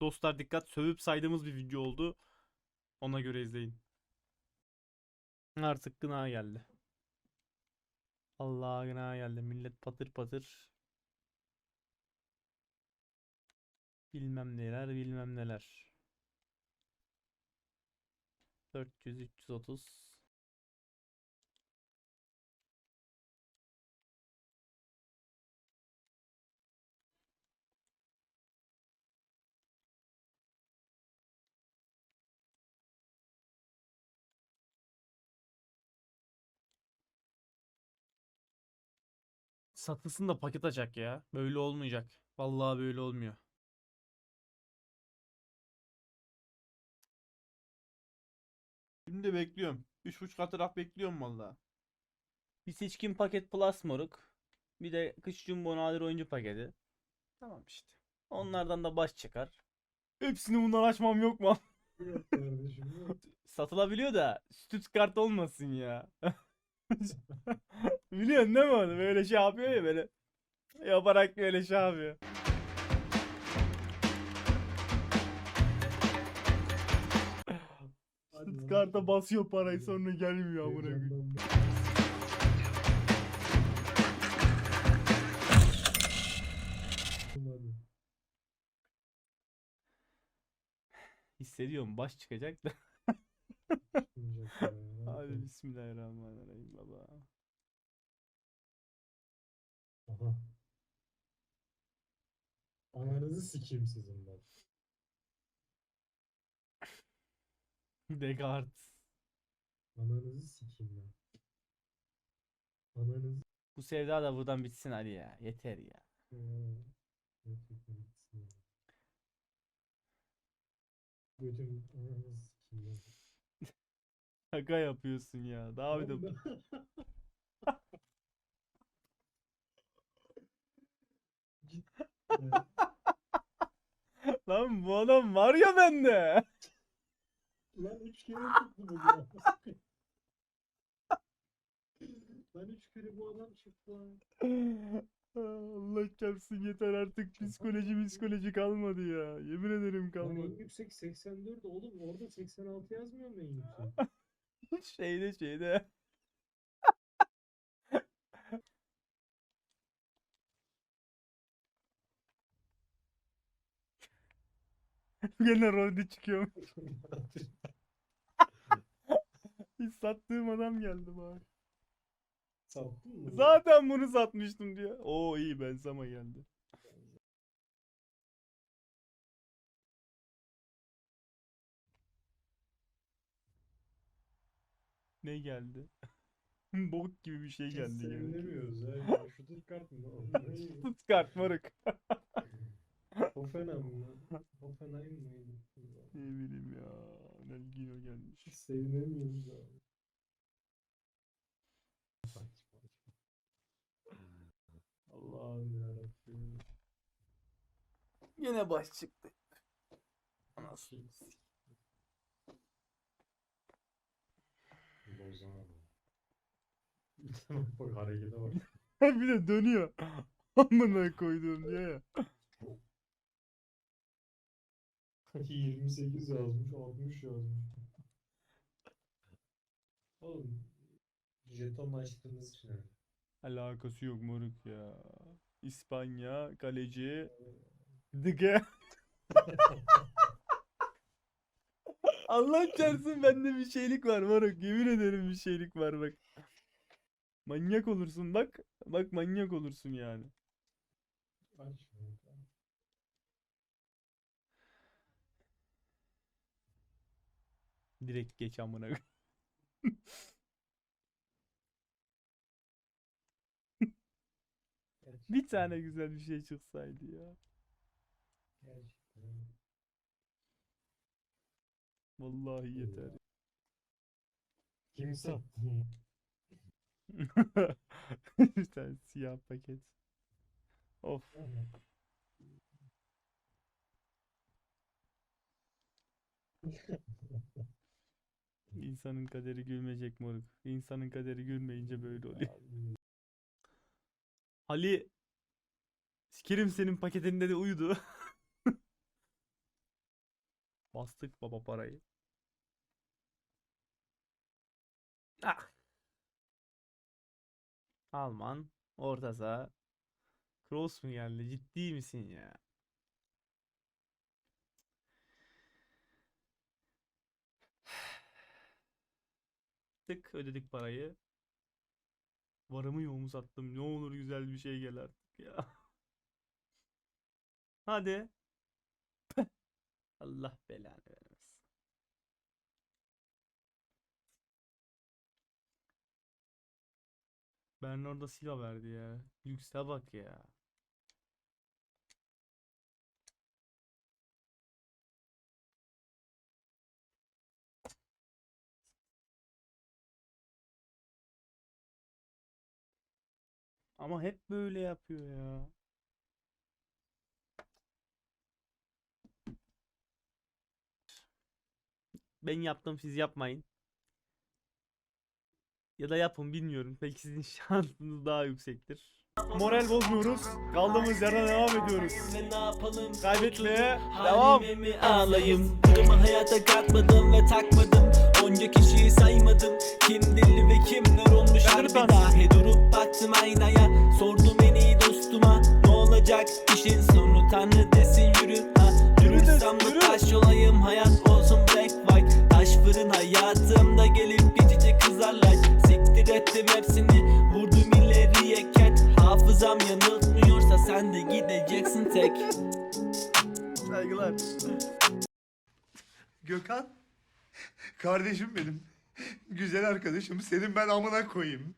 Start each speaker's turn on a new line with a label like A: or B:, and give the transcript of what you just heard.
A: Dostlar dikkat sövüp saydığımız bir video oldu. Ona göre izleyin. Artık gına geldi. Allah gına geldi. Millet patır patır. Bilmem neler bilmem neler. 400 330 Satılsın da paket açacak ya. Böyle olmayacak. Vallahi böyle olmuyor. Şimdi de bekliyorum. 3.5 katıraf bekliyorum vallahi. Bir seçkin paket plus moruk. Bir de kış jumbo nadir oyuncu paketi. Tamam işte. Onlardan da baş çıkar. Hepsini bundan açmam yok mu?
B: Yok kardeşim yok.
A: Satılabiliyor da Stuttgart olmasın ya. Biliyorsun değil mi onu? Böyle şey yapıyor ya böyle. Yaparak böyle şey yapıyor. Stuttgart'a basıyor parayı sonra gelmiyor amına koyayım. Hissediyorum baş çıkacak da. Hadi bismillahirrahmanirrahim baba.
B: Aha. Ananızı sikeyim sizin ben.
A: Descartes.
B: Ananızı sikeyim ben. Ananızı
A: Bu sevda da buradan bitsin hadi ya. Yeter ya.
B: Götüm ananızı sikeyim ben.
A: Şaka yapıyorsun ya. Daha bir de
B: Oğlum ben- Git. Ya,
A: Lan bu adam var ya bende.
B: Lan üç kere çıktı bu ya. Lan üç kere bu adam çıktı.
A: Allah çarpsın yeter artık psikoloji psikoloji kalmadı ya. Yemin ederim
B: Lan en
A: kalmadı.
B: yüksek 84 oğlum orada 86 yazmıyor mu en yüksek?
A: Şeyde şeyde. Gene Rodri çıkıyor. Hiç sattığım adam geldi bari.
B: Sattın mı?
A: Zaten bunu satmıştım diyor. Oo iyi Benzema geldi. Ne geldi? Bok gibi bir şey
B: Hiç
A: geldi.
B: Sevinemiyoruz ya. Şu Stuttgart mı?
A: Stuttgart moruk.
B: Hoffenheim mı? Hoffenheim mıydı?
A: Ne bileyim ya. Nelgino gelmiş.
B: Hiç sevinemiyoruz abi. Allah'ım yarabbim.
A: Yine baş çıktı. Anasını
B: Bozan adam. bak harekete bak.
A: bir de dönüyor. Amına koyduğum diye ya.
B: 28 yazmış, 60 yazmış. Oğlum, jeton açtığınız için. öyle.
A: Alakası yok moruk ya. İspanya kaleci Dige. Allah çarpsın bende bir şeylik var moruk. Yemin ederim bir şeylik var bak. Manyak olursun bak. Bak manyak olursun yani.
B: Aç
A: Direkt geç amına. Bir tane güzel bir şey çıksaydı ya.
B: Gerçekten.
A: Vallahi yeter.
B: Kim sattı
A: bir tane siyah paket. Of. İnsanın kaderi gülmeyecek moruk. İnsanın kaderi gülmeyince böyle oluyor. Ali Sikerim senin paketinde de uyudu. Bastık baba parayı. Ah. Alman. Orta saha. Kroos mu geldi? Ciddi misin ya? Tık ödedik parayı. Varımı yoğumu sattım. Ne olur güzel bir şey gel artık ya. Hadi. Allah belanı vermesin. Bernardo Silva verdi ya. Lükse bak ya. Ama hep böyle yapıyor ya. Ben yaptım siz yapmayın. Ya da yapın bilmiyorum. Belki sizin şansınız daha yüksektir. Moral bozmuyoruz. Kaldığımız yerden devam ediyoruz.
C: Ve ne yapalım?
A: Kaybetmeye devam.
C: halime mi ağlayayım? Kırımı hayata katmadım ve takmadım. Onca kişiyi saymadım. Kim deli ve kimler olmuş harbi dahi durup baktım aynaya. Sordum en iyi dostuma ne olacak işin sonu tanrı desin yürü ha. Yürürsem
A: yürü.
C: mı taş olayım hayat olsun black white. Taş fırın hayatımda gelip geçecek kızarlar. Siktir ettim hepsini yanıltmıyorsa sen de gideceksin tek.
A: Saygılar.
D: Gökhan. Kardeşim benim. Güzel arkadaşım. Senin ben amına koyayım.